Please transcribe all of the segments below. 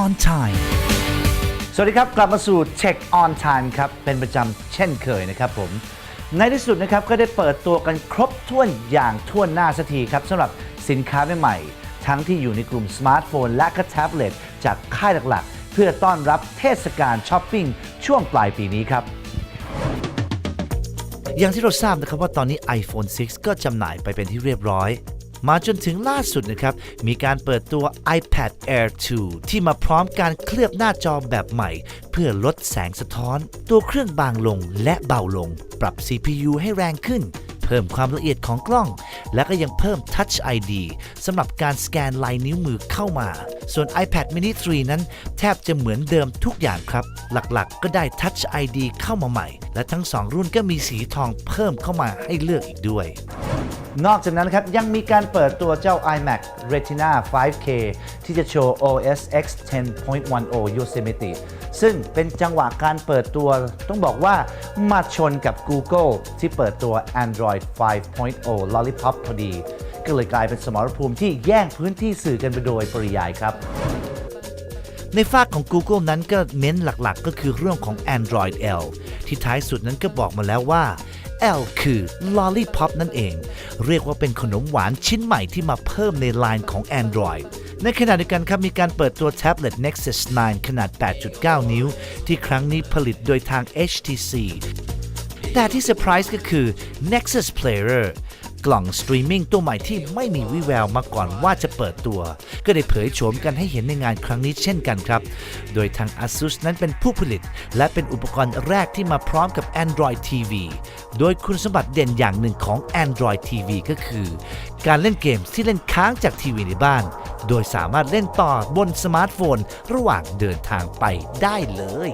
on time สวัสดีครับ กลับมาสู่ Check on Time ครับ เป็นประจำเช่นเคยนะครับผม ในที่สุดนะครับก็ได้เปิดตัวกันครบถ้วนอย่างทั่วหน้าสักทีครับสำหรับสินค้าใหม่ๆ ทั้งที่อยู่ในกลุ่มสมาร์ทโฟนและก็แท็บเล็ตจากค่ายหลักๆ เพื่อต้อนรับเทศกาลช้อปปิ้งช่วงปลายปีนี้ครับอย่างที่เราทราบนะครับว่าตอนนี้ iPhone 6 ก็จำหน่ายไปเป็นที่เรียบร้อย มาจนถึงล่าสุดนะครับ มีการเปิดตัว iPad Air 2 ที่มาพร้อมการเคลือบหน้าจอแบบใหม่ เพื่อลดแสงสะท้อน ตัวเครื่องบางลงและเบาลง ปรับ CPU ให้แรงขึ้น เพิ่มความละเอียดของกล้อง และก็ยังเพิ่ม Touch ID สำหรับการสแกนลายนิ้วมือเข้ามา ส่วน iPad mini 3 นั้น แทบจะเหมือนเดิมทุกอย่างครับ หลักๆก็ได้ Touch ID เข้ามาใหม่ และทั้ง2รุ่นก็มีสีทองเพิ่มเข้ามาให้เลือกอีกด้วย นอกจากนั้นครับยังมีการเปิดตัวเจ้า iMac Retina 5K ที่จะโชว์ OS X 10.10 Yosemite ซึ่งเป็นจังหวะการเปิดตัวต้องบอกว่ามาชนกับ Google ที่เปิดตัว Android 5.0 Lollipop พอดี ก็เลยกลายเป็นสมรภูมิที่แย่งพื้นที่สื่อกันไปโดยปริยายครับในฝากของ Google นั้นก็เน้นหลักๆ ก็คือเรื่องของ Android L ที่ท้ายสุดนั้นก็บอกมาแล้วว่า L คือ Lollipop นั่นเอง เรียกว่าเป็นขนมหวานชิ้นใหม่ที่มาเพิ่มในไลน์ของ Android ในขณะเดียวกันครับมีการเปิดตัวแท็บเล็ต Nexus 9 ขนาด 8.9 นิ้ว ที่ครั้งนี้ผลิตโดยทาง HTC แต่ที่เซอร์ไพรส์ก็คือ Nexus Player กล่องสตรีมมิ่งตัวใหม่ที่ไม่มีวิแววมาก่อนว่าจะเปิดตัว ก็ได้เผยโฉมกันให้เห็นในงานครั้งนี้เช่นกันครับ โดยทาง ASUS นั้นเป็นผู้ผลิต และเป็นอุปกรณ์แรกที่มาพร้อมกับ Android TV โดยคุณสมบัติเด่นอย่างหนึ่งของ Android TV ก็คือ การเล่นเกมที่เล่นค้างจากทีวีในบ้าน โดยสามารถเล่นต่อบนสมาร์ทโฟน ระหว่างเดินทางไปได้เลย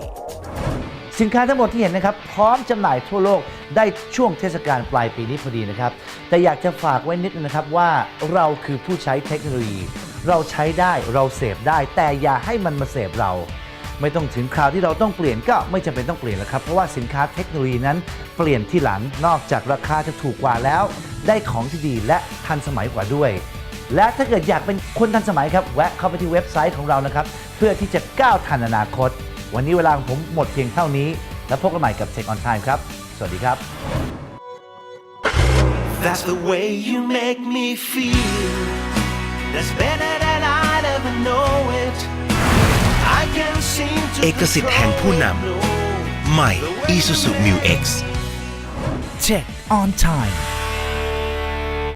สินค้าทั้งหมดที่เห็นนะครับ พร้อมจำหน่ายทั่วโลกได้ช่วงเทศกาลปลายปีนี้พอดีนะครับ แต่อยากจะฝากไว้นิดนึงนะครับว่าเราคือผู้ใช้เทคโนโลยี เราใช้ได้เราเสพได้ แต่อย่าให้มันมาเสพเรา ไม่ต้องถึงคราวที่เราต้องเปลี่ยนก็ไม่จำเป็นต้องเปลี่ยนแล้วครับเพราะว่าสินค้าเทคโนโลยีนั้นเปลี่ยนที่หลังนอกจากราคาจะถูกกว่าแล้ว ได้ของที่ดีและทันสมัยกว่าด้วยและถ้าเกิดอยากเป็นคนทันสมัยครับ แวะเข้าไปที่เว็บไซต์ของเรานะครับ เพื่อที่จะก้าวทันอนาคต วันนี้เวลาของผมหมดเพียงเท่านี้ แล้วพบกันใหม่กับ Check on Time ครับ สวัสดีครับ That's the way you make me feel. That's better than I'd ever know it. I can seem to เอกสิทธิ์แห่งผู้นำใหม่ Isuzu Mu X Check on time